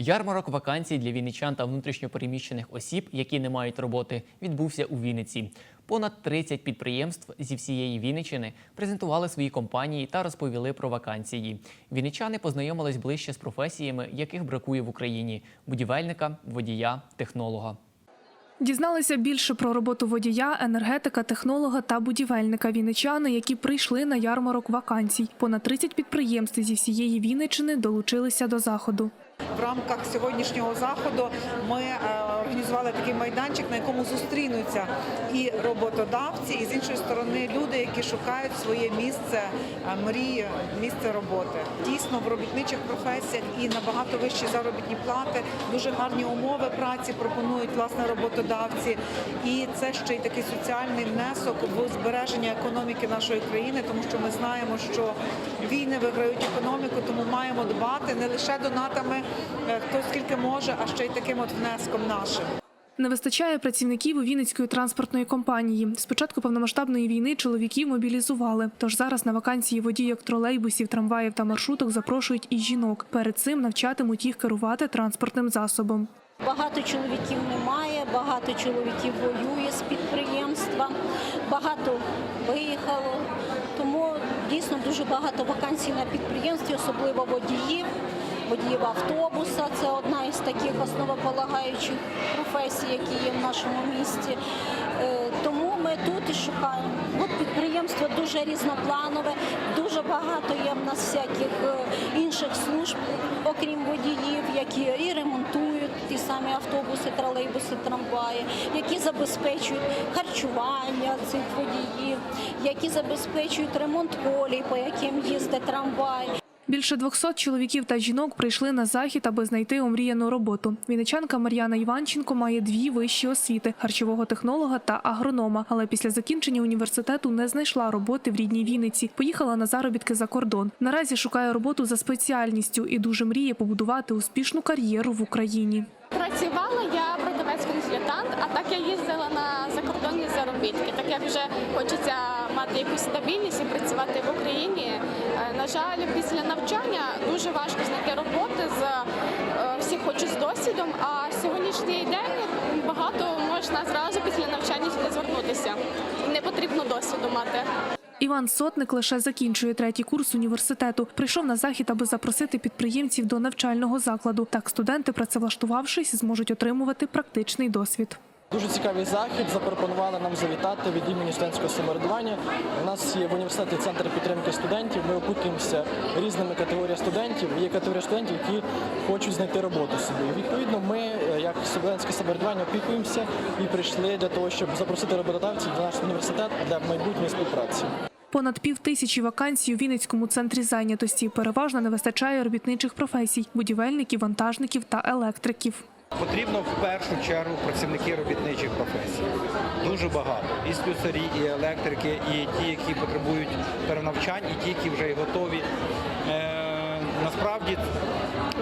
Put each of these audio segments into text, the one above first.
Ярмарок вакансій для вінничан та внутрішньопереміщених осіб, які не мають роботи, відбувся у Вінниці. Понад 30 підприємств зі всієї Вінничини презентували свої компанії та розповіли про вакансії. Вінничани познайомились ближче з професіями, яких бракує в Україні: будівельника, водія, технолога. Дізналися більше про роботу водія, енергетика, технолога та будівельника вінничани, які прийшли на ярмарок вакансій. Понад 30 підприємств зі всієї Вінничини долучилися до заходу. В рамках сьогоднішнього заходу ми е, організували такий майданчик, на якому зустрінуться і роботодавці, і з іншої сторони люди, які шукають своє місце е, мрії, місце роботи. Дійсно, в робітничих професіях і набагато вищі заробітні плати, дуже гарні умови праці пропонують власне роботодавці. І це ще й такий соціальний внесок в збереження економіки нашої країни, тому що ми знаємо, що війни виграють економіку, тому маємо дбати не лише донатами, хто скільки може, а ще й таким от внеском нашим. Не вистачає працівників у Вінницької транспортної компанії. З початку повномасштабної війни чоловіків мобілізували. Тож зараз на вакансії водійок тролейбусів, трамваїв та маршруток запрошують і жінок. Перед цим навчатимуть їх керувати транспортним засобом. Багато чоловіків немає, багато чоловіків воює з підприємства, багато виїхало. Тому дійсно дуже багато вакансій на підприємстві, особливо водіїв, водіїв автобуса. Це одна із таких основополагаючих професій, які є в нашому місті. Е, Тому ми тут і шукаємо. От підприємство дуже різнопланове, дуже багато є в нас всяких е, інших служб, окрім водіїв, які і ремонтують ті самі автобуси, тролейбуси, трамваї, які забезпечують харчування цих водіїв, які забезпечують ремонт колій, по яким їздить трамвай. Більше 200 чоловіків та жінок прийшли на захід, аби знайти омріяну роботу. Вінничанка Мар'яна Іванченко має дві вищі освіти харчового технолога та агронома. Але після закінчення університету не знайшла роботи в рідній Вінниці. Поїхала на заробітки за кордон. Наразі шукає роботу за спеціальністю і дуже мріє побудувати успішну кар'єру в Україні. Працювала я продавець-консультант, а так я їздила на заробітки. Так як вже хочеться мати якусь стабільність і працювати в Україні. Е, На жаль, після навчання дуже важко знайти роботи з е, всі хочуть з досвідом. А сьогоднішній день багато можна зразу після навчання сюди звернутися. Не потрібно досвіду мати. Іван Сотник лише закінчує третій курс університету. Прийшов на захід, аби запросити підприємців до навчального закладу. Так студенти, працевлаштувавшись, зможуть отримувати практичний досвід. Дуже цікавий захід. Запропонували нам завітати від імені студентського самоврядування. У нас є в університеті центр підтримки студентів. Ми опікуємося різними категоріями студентів. Є категорія студентів, які хочуть знайти роботу собі. Відповідно, ми, е, як студентське самоврядування, опікуємося і прийшли для того, щоб запросити роботодавців до наш університет для майбутньої співпраці. Понад пів тисячі вакансій у Вінницькому центрі зайнятості. Переважно не вистачає робітничих професій будівельників, вантажників та електриків. Потрібно в першу чергу працівники робітничих професій. Дуже багато. І слюсарі, і електрики, і ті, які потребують перенавчань, і ті, які вже й готові. Е, насправді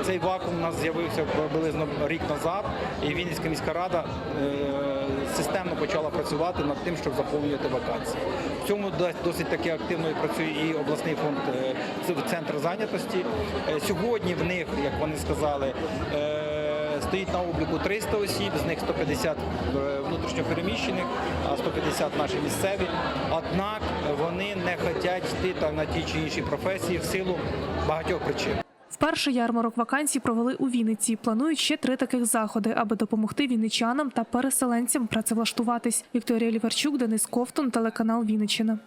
цей вакуум у нас з'явився приблизно рік назад, і Вінницька міська рада е, системно почала працювати над тим, щоб заповнювати вакансії. В цьому досить таки активно і працює і обласний фонд е, центр зайнятості. Сьогодні в них, як вони сказали, стоїть на обліку 300 осіб, з них 150 е, внутрішньопереміщених, а 150 наші місцеві. Однак вони не хочуть йти там на ті чи інші професії в силу багатьох причин. Вперше ярмарок вакансій провели у Вінниці. Планують ще три таких заходи, аби допомогти вінничанам та переселенцям працевлаштуватись. Вікторія Ліварчук, Денис Ковтун, телеканал Вінниччина.